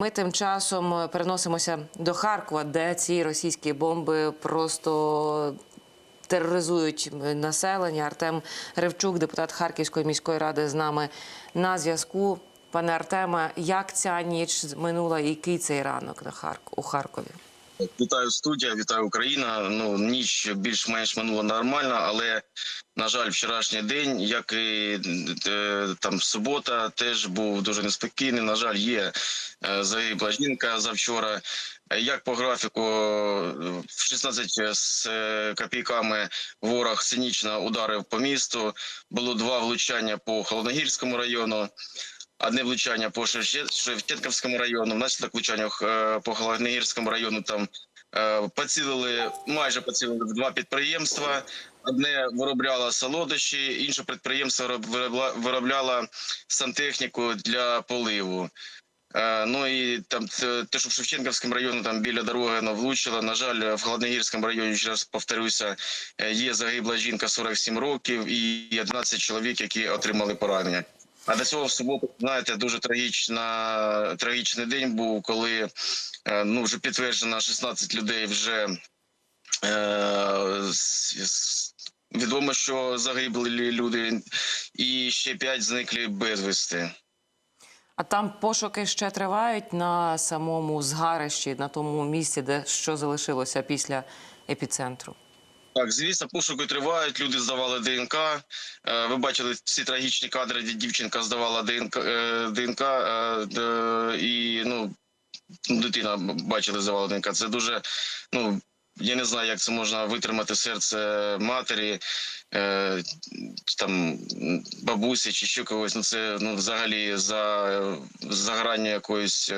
Ми тим часом переносимося до Харкова, де ці російські бомби просто тероризують населення. Артем Ревчук, депутат Харківської міської ради, з нами на зв'язку. Пане Артеме, як ця ніч минула і який цей ранок на Харк... у Харкові? Вітаю студія, вітаю Україна. Ну ніч більш-менш минула нормально, але на жаль, вчорашній день, як і е, там субота, теж був дуже неспокійний. На жаль, є е, загибла жінка завчора. Як по графіку, в 16 з е, копійками ворог цинічно ударив по місту. Було два влучання по Холодногірському району. Одне влучання по Шевче- Шевченківському району, внаслідок влучання е, по Холодногірському району там е, поцілили, майже поцілили два підприємства. Одне виробляло солодощі, інше підприємство виробляло сантехніку для поливу. Е, Ну і там те, що в Шевченківському районі там біля дороги воно влучило. На жаль, в Холодногірському районі, ще раз повторюся, є загибла жінка 47 років і 11 чоловік, які отримали поранення. А до цього в суботу, знаєте, дуже трагічна, трагічний день був, коли е, ну вже підтверджено 16 людей вже е, відомо, що загибли люди, і ще 5 зникли безвісти. А там пошуки ще тривають на самому згарищі, на тому місці, де що залишилося після епіцентру. Так, звісно, пошуки тривають. Люди здавали ДНК. Е, Ви бачили всі трагічні кадри, де дівчинка здавала ДНК, е, ДНК е, і ну дитина бачили, здавала ДНК. Це дуже ну. Я не знаю, як це можна витримати серце матері, там бабусі чи ще когось. Ну це ну взагалі за, за гранню якоїсь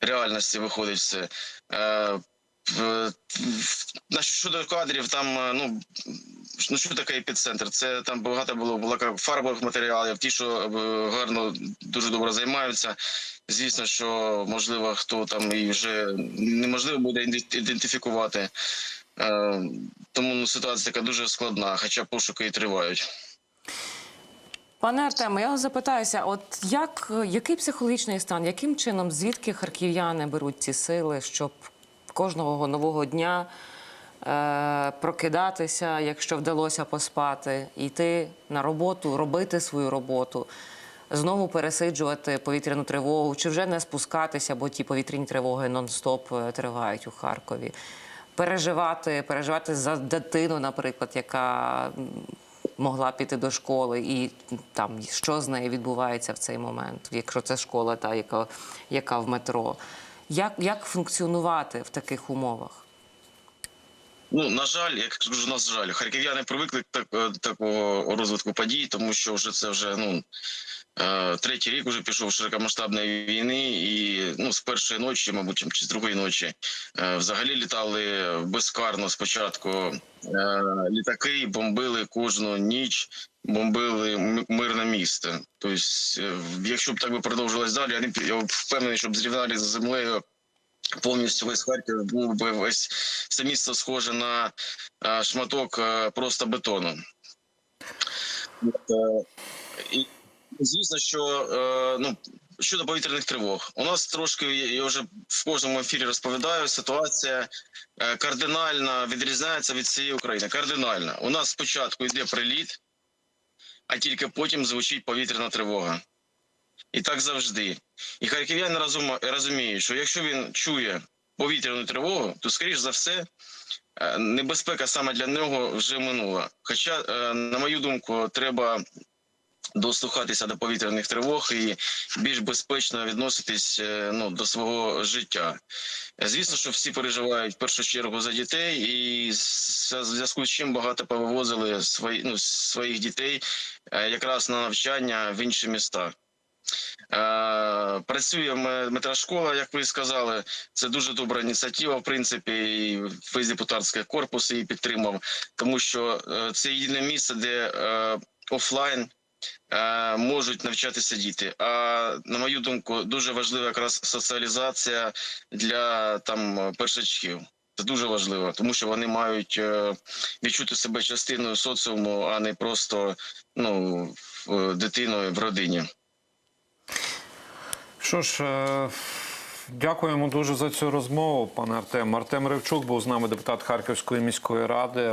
реальності виходить все. В- на щодо кадрів, там е, ну ну що таке епіцентр? Це там багато було було фарбових матеріалів, ті, що е, гарно дуже добре займаються. Звісно, що можливо, хто там і вже неможливо буде ідентифікувати. Е, Тому ну, ситуація така дуже складна, хоча пошуки і тривають. Пане Артеме, я вас запитаюся, от як який психологічний стан, яким чином звідки харків'яни беруть ці сили, щоб кожного нового дня прокидатися, якщо вдалося поспати, йти на роботу, робити свою роботу, знову пересиджувати повітряну тривогу, чи вже не спускатися, бо ті повітряні тривоги нон-стоп е, тривають у Харкові. Переживати, переживати за дитину, наприклад, яка могла піти до школи, і там що з нею відбувається в цей момент, якщо це школа, та яка, яка в метро. Як, як функціонувати в таких умовах? Ну на жаль, як кажу, на жаль, харків'яни привикли так, е, такого розвитку подій, тому що вже це вже ну е, третій рік вже пішов широкомасштабної війни, і ну з першої ночі, мабуть, чи з другої ночі, е, взагалі літали безкарно спочатку літаки, бомбили кожну ніч. Бомбили мирне місто. Тобто, якщо б так би продовжилось далі, я впевнений, щоб зрівняли за землею повністю весь Харків був би весь це місто схоже на е, шматок е, просто бетону. Е, і звісно, що ну. Щодо повітряних тривог, у нас трошки я вже в кожному ефірі розповідаю. Ситуація кардинально відрізняється від всієї України. Кардинально. У нас спочатку йде приліт, а тільки потім звучить повітряна тривога. І так завжди. І харків'яни розуміють, що якщо він чує повітряну тривогу, то, скоріш за все, е, небезпека саме для нього вже минула. Хоча, е, на мою думку, треба дослухатися до повітряних тривог і більш безпечно відноситись е, ну, до свого життя. Звісно, що всі переживають в першу чергу за дітей, і в зв'язку з чим багато повивозили свої, ну, своїх дітей якраз на навчання в інші міста. Е, Працює метрошкола, як ви сказали. Це дуже добра ініціатива. В принципі, і весь депутатський корпус її підтримав, тому що е, це єдине місце, де е, офлайн можуть навчатися діти. А на мою думку, дуже важлива якраз соціалізація для там першачків. Це дуже важливо, тому що вони мають відчути себе частиною соціуму, а не просто ну дитиною в родині. Що ж, е, дякуємо дуже за цю розмову, пане Артем. Артем Ревчук був з нами депутат Харківської міської ради.